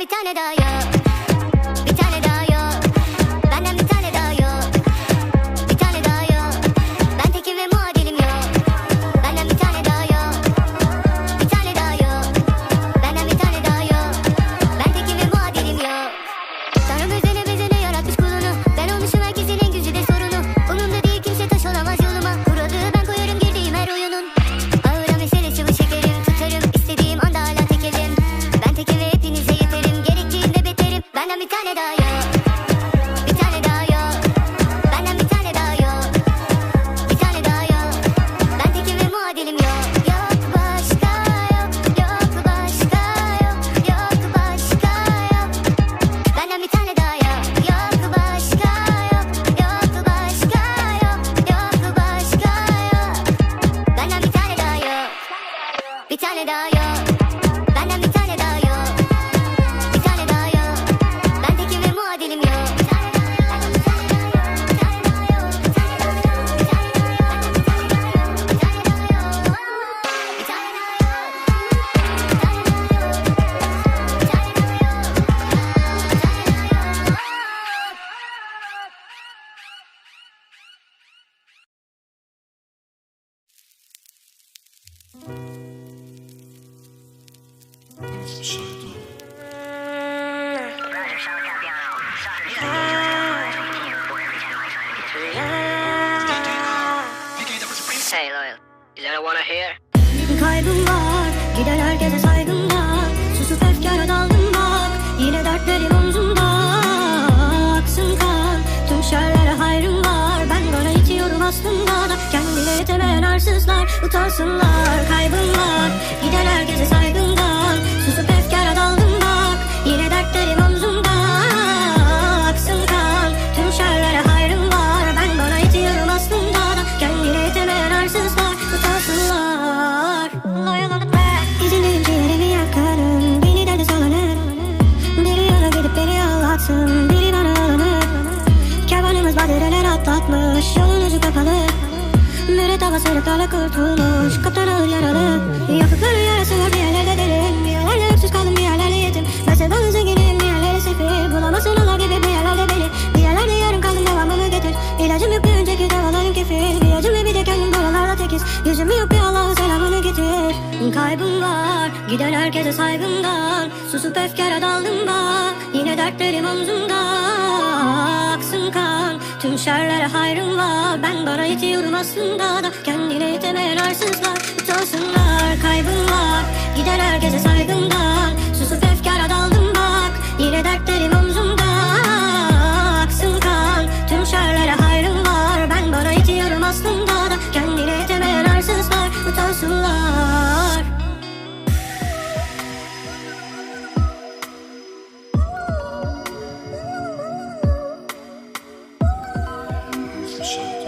bir tane daha yok Benden bir tane daha yok Bir tane daha yok Bendeki ve muadilim yok Thank you. Hey var Gider herkese saygım var Susup efkara daldım bak Yine dertlerim omzumda Aksın kan Tüm şerlere hayrım var. Ben bana itiyorum aslında da Kendine yetemeyen arsızlar Utansınlar. Kaybım var Gider herkese saygımdan dertlerim omzumda Aksın kan Tüm şerlere hayrım var. Ben bana itiyorum aslında. Da Kendine yetemeyen arsızlar Utansınlar İzindeyim ciğerimi yakarım. Beni derde salanır Biri yana gidip beni Biri bana alınır. Kervanımız badireler atlatmış. Yolun ucu kapalı. Müret hava sırıklarla kurtulmuş Kaptan ağır yaralı. Yapıkları yarası var bir yerlerde Kaybım var Gider herkese saygımdan Susup efkara daldım bak Yine dertlerim omzumda. Aksın kan Tüm şerlere hayrım var Ben bana yetiyorum aslında da Kendine yetemeyen arsızlar Utansınlar Kaybım var Gider herkese saygımdan Shut